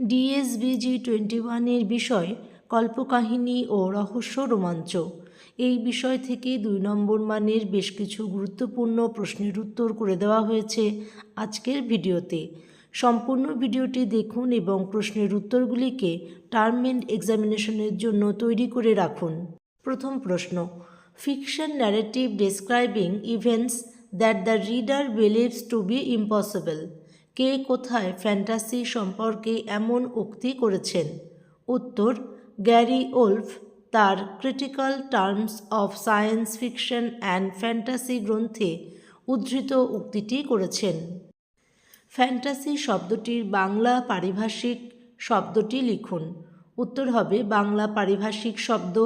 ডিএসবিজি twenty ওয়ানের বিষয়, কল্পকাহিনী ও রহস্য রোমাঞ্চ। এই বিষয় থেকে দুই নম্বর মানের বেশ কিছু গুরুত্বপূর্ণ প্রশ্নের উত্তর করে দেওয়া হয়েছে আজকের ভিডিওতে। সম্পূর্ণ ভিডিওটি দেখুন এবং প্রশ্নের উত্তরগুলিকে টার্ম অ্যান্ড এক্সামিনেশনের জন্য তৈরি করে রাখুন। প্রথম প্রশ্ন fiction narrative describing events that the reader believes to be impossible কে কোথায় ফ্যান্টাসি সম্পর্কে এমন উক্তি করেছেন? উত্তর, গ্যারি ওলফ তার critical terms of science fiction and fantasy গ্রন্থে উদ্ধৃত উক্তিটি করেছেন। ফ্যান্টাসি শব্দটির বাংলা পারিভাষিক শব্দটি লিখুন। উত্তর হবে বাংলা পারিভাষিক শব্দ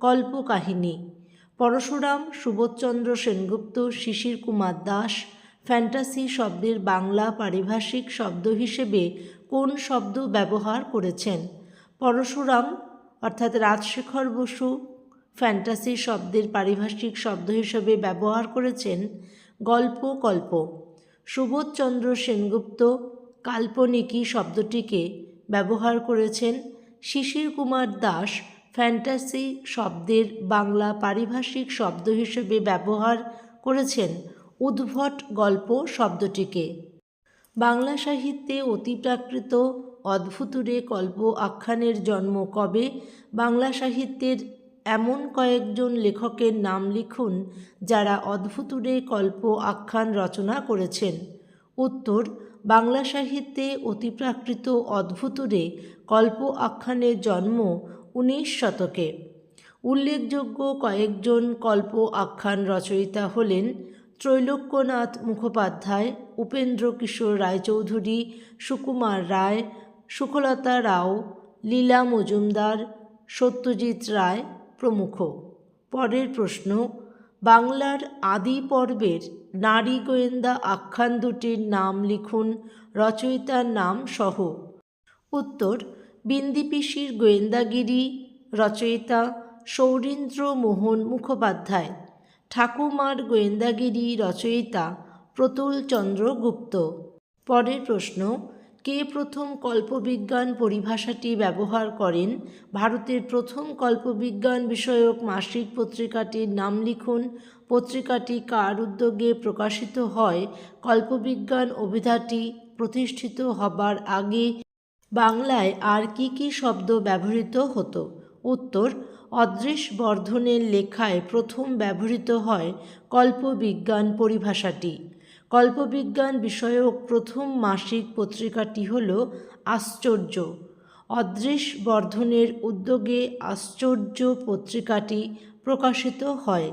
কল্পকাহিনী। পরশুরাম, সুবোধচন্দ্র সেনগুপ্ত, শিশির কুমার দাস ফ্যান্টাসি শব্দের বাংলা পারিভাষিক শব্দ হিসেবে কোন শব্দ ব্যবহার করেছেন? পরশুরাম, অর্থাৎ রাজশেখর বসু, ফ্যান্টাসি শব্দের পারিভাষিক শব্দ হিসেবে ব্যবহার করেছেন গল্প কল্প সুবোধচন্দ্র সেনগুপ্ত কাল্পনিকী শব্দটিকে ব্যবহার করেছেন শিশির কুমার দাস ফ্যান্টাসি শব্দের বাংলা পারিভাষিক শব্দ হিসেবে ব্যবহার করেছেন উদ্ভট গল্প শব্দটিকে। বাংলা সাহিত্যে অতিপ্রাকৃত অদ্ভুতুরে কল্প আখ্যানের জন্ম কবে? বাংলা সাহিত্যের এমন কয়েকজন লেখকের নাম লিখুন যারা অদ্ভুতুরে কল্প আখ্যান রচনা করেছেন। উত্তর, বাংলা সাহিত্যে অতিপ্রাকৃত অদ্ভুতুরে কল্প আখ্যানের জন্ম উনিশ শতকে। উল্লেখযোগ্য কয়েকজন কল্প আখ্যান রচয়িতা হলেন ত্রৈলোক্যনাথ মুখোপাধ্যায়, উপেন্দ্র কিশোর রায়চৌধুরী, সুকুমার রায় সুখলতা রাও, লীলা মজুমদার, সত্যজিৎ রায় প্রমুখ। পরের প্রশ্ন, বাংলার আদি পর্বের নারী গোয়েন্দা আখ্যান দুটির নাম লিখুন, রচয়িতার নাম সহ। উত্তর বিন্দিপিসির গোয়েন্দাগিরি, রচয়িতা সৌরীন্দ্র মোহন মুখোপাধ্যায়। ঠাকুমার গোয়েন্দাগিরি রচয়িতা প্রতুল চন্দ্র গুপ্ত। পরের প্রশ্ন, কে প্রথম কল্পবিজ্ঞান পরিভাষাটি ব্যবহার করেন? ভারতের প্রথম কল্পবিজ্ঞান বিষয়ক মাসিক পত্রিকাটির নাম লিখুন। পত্রিকাটি কার উদ্যোগে প্রকাশিত হয়? কল্পবিজ্ঞান অভিধাটি প্রতিষ্ঠিত হবার আগে বাংলায় আর কি কি শব্দ ব্যবহৃত হতো? উত্তর অদৃশ বর্ধনের লেখায় প্রথম ব্যবহৃত হয় কল্পবিজ্ঞান পরিভাষাটি। কল্পবিজ্ঞান বিষয়ক প্রথম মাসিক পত্রিকাটি হল আশ্চর্য। অদৃশ বর্ধনের উদ্যোগে আশ্চর্য পত্রিকাটি প্রকাশিত হয়।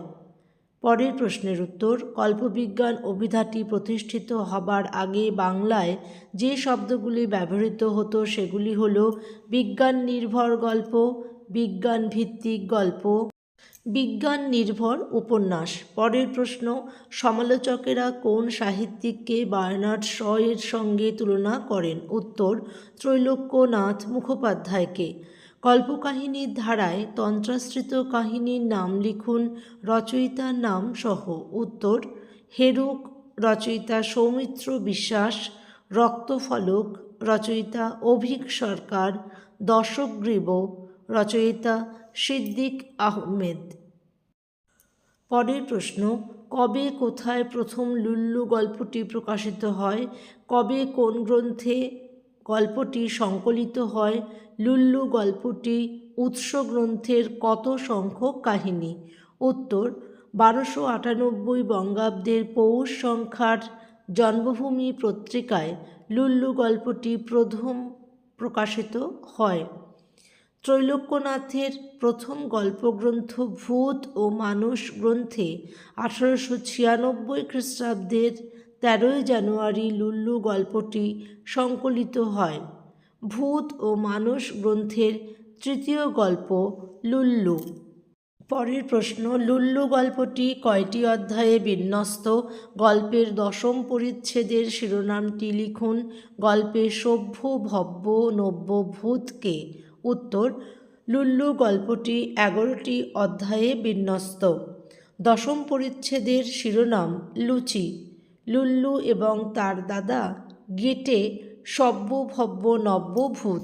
পরের প্রশ্নের উত্তর, কল্পবিজ্ঞান অভিধাটি প্রতিষ্ঠিত হবার আগে বাংলায় যে শব্দগুলি ব্যবহৃত হতো সেগুলি হল বিজ্ঞান নির্ভর গল্প বিজ্ঞান ভিত্তিক গল্প বিজ্ঞান নির্ভর উপন্যাস। পরের প্রশ্ন, সমালোচকেরা কোন সাহিত্যিককে বার্নার্ড শ এর সঙ্গে তুলনা করেন? উত্তর, ত্রৈলোক্যনাথ মুখোপাধ্যায়কে। কল্পকাহিনীর ধারায় তন্ত্রাশ্রিত কাহিনীর নাম লিখুন রচয়িতার নাম সহ। উত্তর, হেরুক রচয়িতা সৌমিত্র বিশ্বাস, রক্তফলক রচয়িতা অভিক সরকার দশগ্রীব রচয়িতা সিদ্দিক আহমেদ। পরের প্রশ্ন, কবে কোথায় প্রথম লুল্লু গল্পটি প্রকাশিত হয়? কবে কোন গ্রন্থে গল্পটি সংকলিত হয়? লুল্লু গল্পটি উৎস গ্রন্থের কত সংখ্যক কাহিনী? উত্তর, বারোশো আটানব্বই বঙ্গাব্দের পৌষ সংখ্যার জন্মভূমি পত্রিকায় লুল্লু গল্পটি প্রথম প্রকাশিত হয়। ত্রৈলোক্যনাথের প্রথম গল্পগ্রন্থ ভূত ও মানুষ গ্রন্থে আঠারোশো ছিয়ানব্বই খ্রিস্টাব্দের তেরোই জানুয়ারি লুল্লু গল্পটি সংকলিত হয়। ভূত ও মানুষ গ্রন্থের তৃতীয় গল্প লুল্লু। পরের প্রশ্ন, লুল্লু গল্পটি কয়টি অধ্যায়ে বিন্যস্ত? গল্পের দশম পরিচ্ছেদের শিরোনামটি লিখুন, গল্পে সভ্য, ভব্য, নব্য ভূতকে। উত্তর, লুল্লু গল্পটি এগারোটি অধ্যায়ে বিন্যস্ত। দশম পরিচ্ছেদের শিরোনাম লুচি। লুল্লু এবং তার দাদা গেটে সভ্য ভব্য নব্য ভূত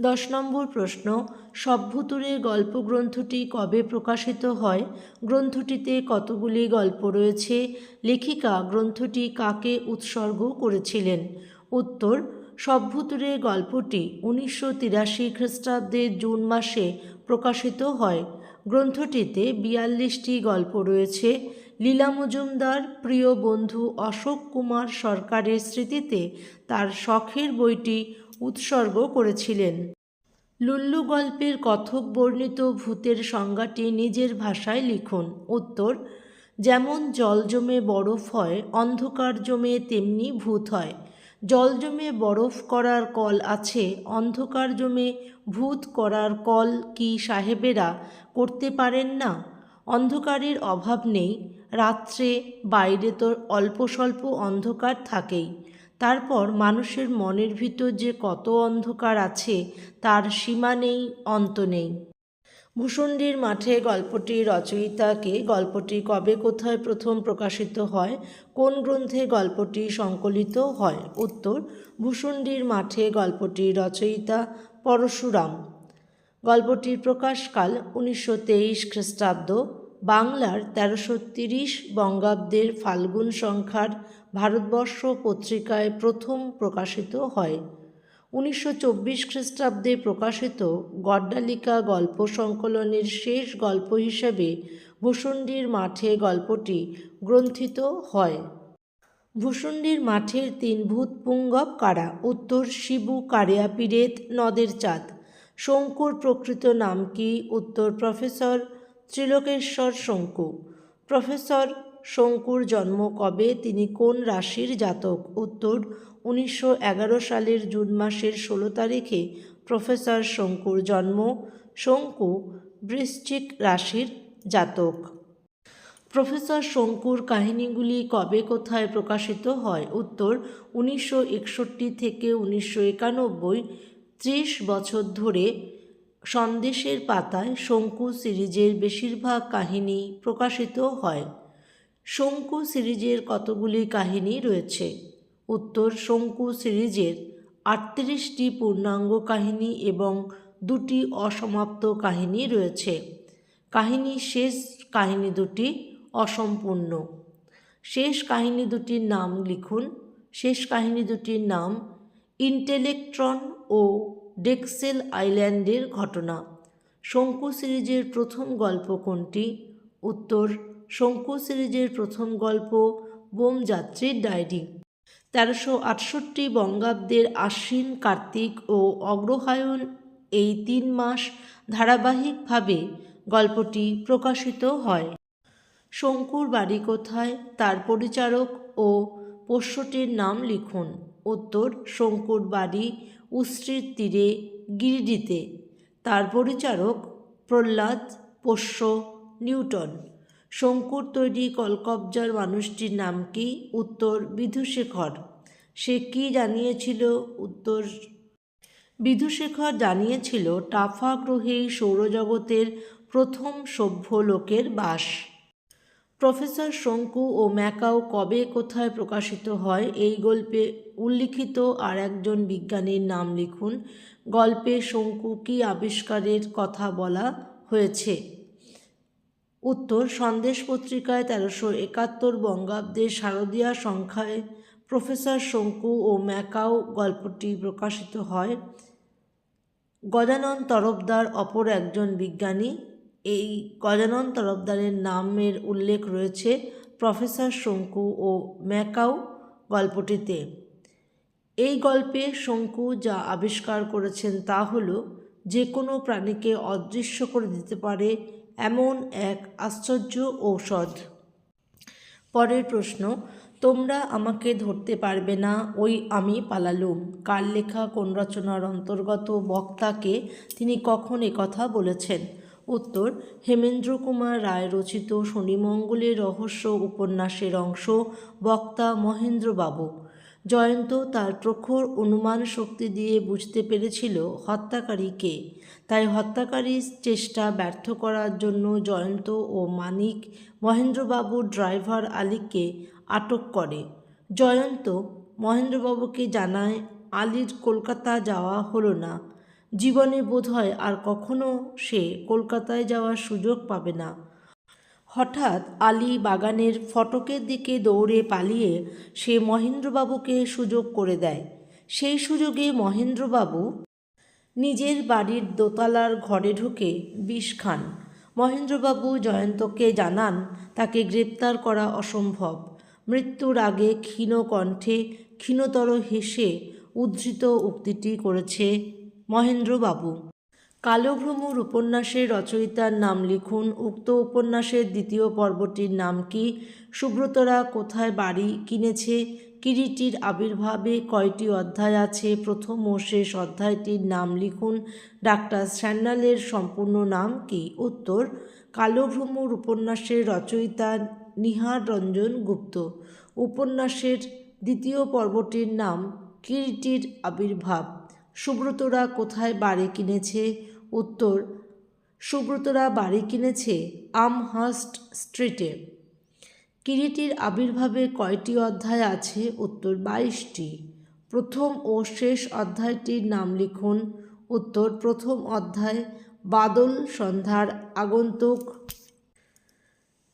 দশ নম্বর প্রশ্ন, সভ্যতুরে গল্পগ্রন্থটি কবে প্রকাশিত হয়? গ্রন্থটিতে কতগুলি গল্প রয়েছে? লেখিকা গ্রন্থটি কাকে উৎসর্গ করেছিলেন? উত্তর সভ্যতুরে গল্পটি উনিশশো তিরাশি খ্রিস্টাব্দের জুন মাসে প্রকাশিত হয়। গ্রন্থটিতে বিয়াল্লিশটি গল্প রয়েছে। লীলা মজুমদার, প্রিয় বন্ধু অশোক কুমার সরকারের স্মৃতিতে তার শখের বইটি উৎসর্গ করেছিলেন। লুল্লু গল্পের কথক বর্ণিত ভূতের সংজ্ঞাটি নিজের ভাষায় লিখুন। উত্তর, যেমন জল জমে বরফ হয়, অন্ধকার জমে তেমনি ভূত হয়। জল জমে বরফ করার কল আছে, অন্ধকার জমে ভূত করার কল কি সাহেবেরা করতে পারেন না? অন্ধকারের অভাব নেই, রাত্রে বাইরে তো অল্প স্বল্প অন্ধকার থাকেই। তারপর মানুষের মনের ভিতর যে কত অন্ধকার আছে, তার সীমা নেই, অন্ত নেই। ভূষণ্ডির মাঠে গল্পটির রচয়িতাকে, গল্পটি কবে কোথায় প্রথম প্রকাশিত হয়, কোন গ্রন্থে গল্পটি সংকলিত হয়? উত্তর, ভূষণ্ডির মাঠে গল্পটির রচয়িতা পরশুরাম। গল্পটির প্রকাশকাল উনিশশো তেইশ খ্রিস্টাব্দ। বাংলার তেরোশো তিরিশ বঙ্গাব্দের ফাল্গুন সংখ্যার ভারতবর্ষ পত্রিকায় প্রথম প্রকাশিত হয়। উনিশশো চব্বিশ খ্রিস্টাব্দে প্রকাশিত গড্ডালিকা গল্প সংকলনের শেষ গল্প হিসেবে ভূষণ্ডির মাঠে গল্পটি গ্রন্থিত হয়। ভূষণ্ডির মাঠের তিন ভূত পুঙ্গব কারা? উত্তর, শিবু, কারিয়া পীরেত, নদের চাঁদ। শঙ্কুর প্রকৃত নাম কি? উত্তর, প্রফেসর ত্রিলোকেশ্বর শঙ্কু। প্রফেসর শঙ্কুর জন্ম কবে, তিনি কোন রাশির জাতক? উত্তর, উনিশশো এগারো সালের জুন মাসের ষোলো তারিখে প্রফেসর শঙ্কুর জন্ম, শঙ্কু বৃশ্চিক রাশির জাতক। প্রফেসর শঙ্কুর কাহিনীগুলি কবে, কোথায় প্রকাশিত হয়? উত্তর, উনিশশো একষট্টি থেকে উনিশশো একানব্বই, ত্রিশ বছর ধরে সন্দেশের পাতায় শঙ্কু সিরিজের বেশিরভাগ কাহিনী প্রকাশিত হয়। শঙ্কু সিরিজের কতগুলি কাহিনী রয়েছে? উত্তর, শঙ্কু সিরিজের আটত্রিশটি পূর্ণাঙ্গ কাহিনী এবং দুটি অসমাপ্ত কাহিনী রয়েছে। কাহিনী শেষ, কাহিনী দুটি অসম্পূর্ণ। শেষ কাহিনী দুটির নাম লিখুন। শেষ কাহিনী দুটির নাম ইন্টেলেকট্রন ও ডেক্সেল আইল্যান্ডের ঘটনা। শঙ্কু সিরিজের প্রথম গল্প কোনটি? উত্তর শঙ্কু সিরিজের প্রথম গল্প বোমযাত্রীর ডায়েরি। তেরোশো আটষট্টি বঙ্গাব্দের আশ্বিন, কার্তিক ও অগ্রহায়ণ এই তিন মাস ধারাবাহিকভাবে গল্পটি প্রকাশিত হয়। শঙ্কুর বাড়ি কোথায়, তার পরিচারক ও পোষ্যটির নাম লিখুন। উত্তর, শঙ্কুর বাড়ি উশ্রীর তীরে গিরিডিতে। তার পরিচারক প্রহ্লাদ পোষ্য নিউটন। শঙ্কুর তৈরি কলকবজার মানুষটির নাম কি? উত্তর, বিধুশেখর। সে কি জানিয়েছিল? উত্তর, বিধুশেখর জানিয়েছিল টাফা গ্রহেই সৌরজগতের প্রথম সভ্য লোকের বাস। প্রফেসর শঙ্কু ও ম্যাকাও কবে কোথায় প্রকাশিত হয় এই গল্পে উল্লিখিত আর একজন বিজ্ঞানীর নাম লিখুন। গল্পে শঙ্কু কি আবিষ্কারের কথা বলা হয়েছে? উত্তর সন্দেশ পত্রিকায় তেরোশো একাত্তর বঙ্গাব্দে শারদীয়া সংখ্যায় প্রফেসর শঙ্কু ও ম্যাকাও গল্পটি প্রকাশিত হয়। গজানন তরফদার অপর একজন বিজ্ঞানী। এই গজানন তরফদারের নামের উল্লেখ রয়েছে প্রফেসর শঙ্কু ও ম্যাকাও গল্পটিতে। এই গল্পে শঙ্কু যা আবিষ্কার করেছেন তা হল, যে কোনো প্রাণীকে অদৃশ্য করে দিতে পারে এমন এক আশ্চর্য ঔষধ। পরের প্রশ্ন, তোমরা আমাকে ধরতে পারবে না, ওই আমি পালালুম। কার লেখা, কোন রচনার অন্তর্গত বক্তাকে তিনি কখন কথা বলেছেন? উত্তর, হেমেন্দ্র কুমার রায় রচিত শনিমঙ্গলের রহস্য উপন্যাসের অংশ বক্তা মহেন্দ্রবাবু। জয়ন্ত তার প্রখর অনুমান শক্তি দিয়ে বুঝতে পেরেছিল হত্যাকারী কে। তাই হত্যাকারীর চেষ্টা ব্যর্থ করার জন্য জয়ন্ত ও মানিক মহেন্দ্রবাবুর ড্রাইভার আলীকে আটক করে। জয়ন্ত মহেন্দ্রবাবুকে জানায়, আলীর কলকাতা যাওয়া হলো না। জীবনে বোধহয় আর কখনো সে কলকাতায় যাওয়ার সুযোগ পাবে না। হঠাৎ আলী বাগানের ফটকের দিকে দৌড়ে পালিয়ে সে মহেন্দ্রবাবুকে সুযোগ করে দেয়। সেই সুযোগে মহেন্দ্রবাবু নিজের বাড়ির দোতলার ঘরে ঢুকে বিষ খান। মহেন্দ্রবাবু জয়ন্তকে জানান, তাকে গ্রেপ্তার করা অসম্ভব। মৃত্যুর আগে ক্ষীণ কণ্ঠে ক্ষীণতর হেসে উদ্ধৃত উক্তিটি করেছে মহেন্দ্রবাবু। কালো ভ্রমর উপন্যাসের রচয়িতার নাম লিখুন। উক্ত উপন্যাসের দ্বিতীয় পর্বটির নাম কি? সুব্রতরা কোথায় বাড়ি কিনেছে? কিরিটির আবির্ভাবে কয়টি অধ্যায় আছে? প্রথম ও শেষ অধ্যায়টির নাম লিখুন। ডাক্তার স্যান্ডালের সম্পূর্ণ নাম কি? উত্তর কালো ভ্রমর উপন্যাসের রচয়িতা নিহার রঞ্জন গুপ্ত। উপন্যাসের দ্বিতীয় পর্বটির নাম কিরিটির আবির্ভাব। সুব্রতরা কোথায় বাড়ি কিনেছে? উত্তর, সুব্রতরা বাড়ি কিনেছে আমহার্স্ট স্ট্রিটে। কিরিটির আবির্ভাবে কয়টি অধ্যায় আছে? উত্তর বাইশটি। প্রথম ও শেষ অধ্যায়টির নাম লিখুন। উত্তর প্রথম অধ্যায়, বাদল সন্ধ্যার আগন্তুক।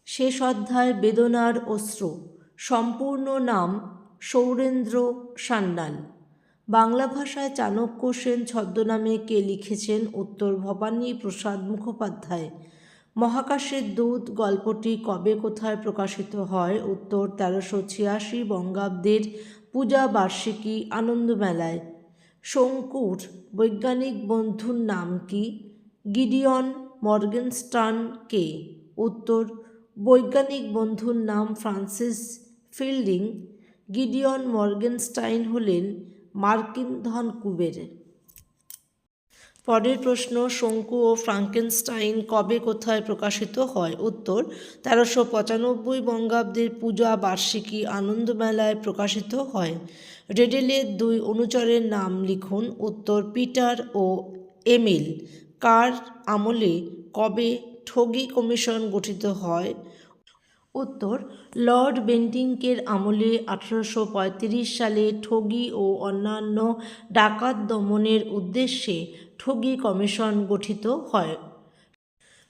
শেষ অধ্যায়, বেদনার অশ্রু। সম্পূর্ণ নাম সৌরেন্দ্র সান্যাল। বাংলা ভাষায় চাণক্য সেন ছদ্মনামে কে লিখেছেন উত্তর ভবানী প্রসাদ মুখোপাধ্যায়। মহাকাশের দূত গল্পটি কবে কোথায় প্রকাশিত হয়? উত্তর তেরোশো ছিয়াশি বঙ্গাব্দের পূজা বার্ষিকী আনন্দমেলায়। শঙ্কুর বৈজ্ঞানিক বন্ধুর নাম কি? গিডিয়ন মর্গেনস্টান কে? উত্তর, বৈজ্ঞানিক বন্ধুর নাম ফ্রান্সিস ফিল্ডিং। গিডিয়ন মর্গেনস্টাইন হলেন মার্কিন ধনকুবের পরের প্রশ্ন, শঙ্কু ও ফ্রাঙ্কেনস্টাইন কবে কোথায় প্রকাশিত হয়? উত্তর, তেরোশো পঁচানব্বই বঙ্গাব্দের পূজা বার্ষিকী আনন্দমেলায় প্রকাশিত হয়। রেডেলের দুই অনুচরের নাম লিখুন। উত্তর, পিটার ও এমিল। কার আমলে কবে ঠগি কমিশন গঠিত হয়? উত্তর, লর্ড বেন্টিংকের আমলে আঠারোশো পঁয়ত্রিশ সালে ঠগি ও অন্যান্য ডাকাত দমনের উদ্দেশ্যে ঠগি কমিশন গঠিত হয়।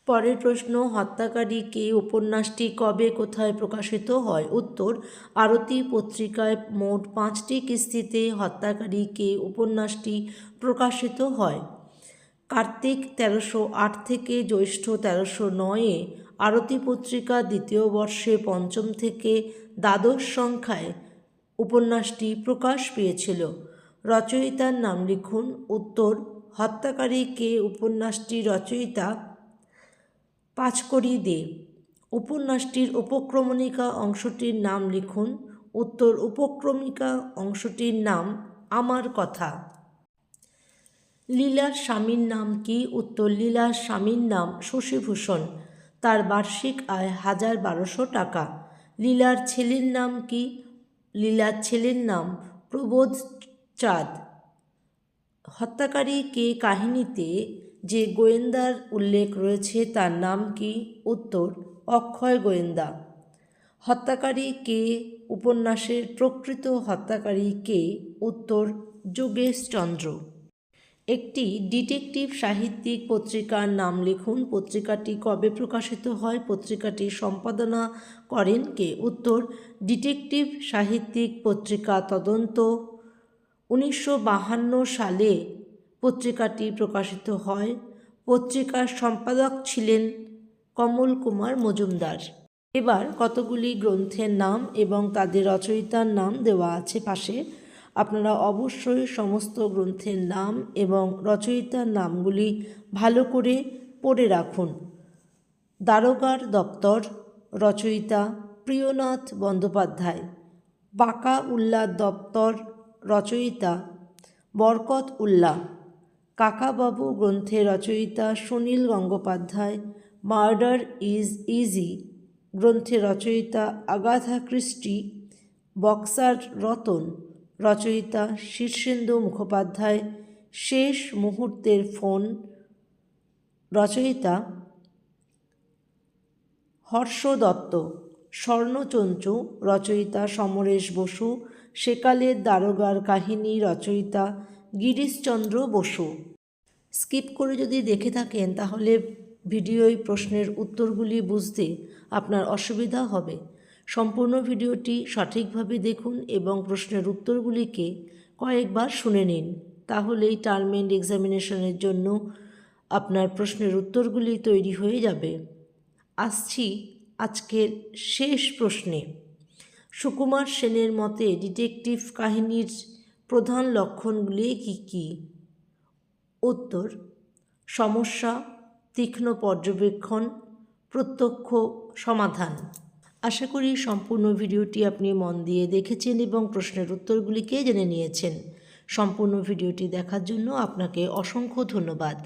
পরের প্রশ্ন, হত্যাকারী কে উপন্যাসটি কবে কোথায় প্রকাশিত হয়? উত্তর, আরতি পত্রিকায় মোট পাঁচটি কিস্তিতে হত্যাকারী কে উপন্যাসটি প্রকাশিত হয়। কার্তিক তেরোশো আট থেকে জ্যৈষ্ঠ তেরোশো নয়ে আরতি পত্রিকা দ্বিতীয় বর্ষে পঞ্চম থেকে দ্বাদশ সংখ্যায় উপন্যাসটি প্রকাশ পেয়েছিল। রচয়িতার নাম লিখুন উত্তর, হত্যাকারী কে উপন্যাসটি রচয়িতা পাঁচকড়ি দে। উপন্যাসটির উপক্রমণিকা অংশটির নাম লিখুন উত্তর, উপক্রমিকা অংশটির নাম আমার কথা। লীলার স্বামীর নাম কি? উত্তর, লীলার স্বামীর নাম শশীভূষণ। তার বার্ষিক আয় হাজার বারোশো টাকা। লীলার ছেলের নাম কি? লীলার ছেলের নাম প্রবোধ চাঁদ। হত্যাকারী কে কাহিনীতে যে গোয়েন্দার উল্লেখ রয়েছে তার নাম কি? উত্তর, অক্ষয় গোয়েন্দা। হত্যাকারী কে? উপন্যাসের প্রকৃত হত্যাকারী কে? উত্তর যোগেশচন্দ্র একটি ডিটেকটিভ সাহিত্যিক পত্রিকার নাম লিখুন। পত্রিকাটি কবে প্রকাশিত হয়? পত্রিকাটি সম্পাদনা করেন কে? উত্তর, ডিটেকটিভ সাহিত্যিক পত্রিকা তদন্ত, উনিশশো সালে পত্রিকাটি প্রকাশিত হয়। পত্রিকার সম্পাদক ছিলেন কমল কুমার মজুমদার। এবার কতগুলি গ্রন্থের নাম এবং তাদের রচয়িতার নাম দেওয়া আছে পাশে। আপনারা অবশ্যই সমস্ত গ্রন্থের নাম এবং রচয়িতার নামগুলি ভালো করে পড়ে রাখুন। দ্বারকার দপ্তর, রচয়িতা প্রিয়নাথ বন্দ্যোপাধ্যায়। বাঁকা উল্লাহ দপ্তর, রচয়িতা বরকত উল্লাহ কাকাবাবু গ্রন্থে রচয়িতা Sunil Gangopadhyay, murder is easy গ্রন্থে রচয়িতা আগাথা ক্রিস্টি বক্সার রতন রচয়িতা শীর্ষেন্দু মুখোপাধ্যায় শেষ মুহূর্তের ফোন। রচয়িতা হর্ষ দত্ত স্বর্ণচঞ্চু, রচয়িতা সমরেশ বসু, সেকালের দারোগার কাহিনী রচয়িতা গিরিশচন্দ্র বসু। স্কিপ করে যদি দেখে থাকেন তাহলে ভিডিওয় প্রশ্নের উত্তরগুলি বুঝতে আপনার অসুবিধা হবে। সম্পূর্ণ ভিডিওটি সঠিকভাবে দেখুন এবং প্রশ্নের উত্তরগুলিকে কয়েকবার শুনে নিন। তাহলেই টার্ম এন্ড এক্সামিনেশনের জন্য আপনার প্রশ্নের উত্তরগুলি তৈরি হয়ে যাবে। আসছি আজকের শেষ প্রশ্নে। সুকুমার সেনের মতে ডিটেকটিভ কাহিনীর প্রধান লক্ষণগুলি কী কী? উত্তর, সমস্যা, তীক্ষ্ণ পর্যবেক্ষণ, প্রত্যক্ষ সমাধান। আশা করি সম্পূর্ণ ভিডিওটি আপনি মন দিয়ে দেখেছেন এবং প্রশ্নের উত্তরগুলিকে জেনে নিয়েছেন। সম্পূর্ণ ভিডিওটি দেখার জন্য আপনাকে অসংখ্য ধন্যবাদ।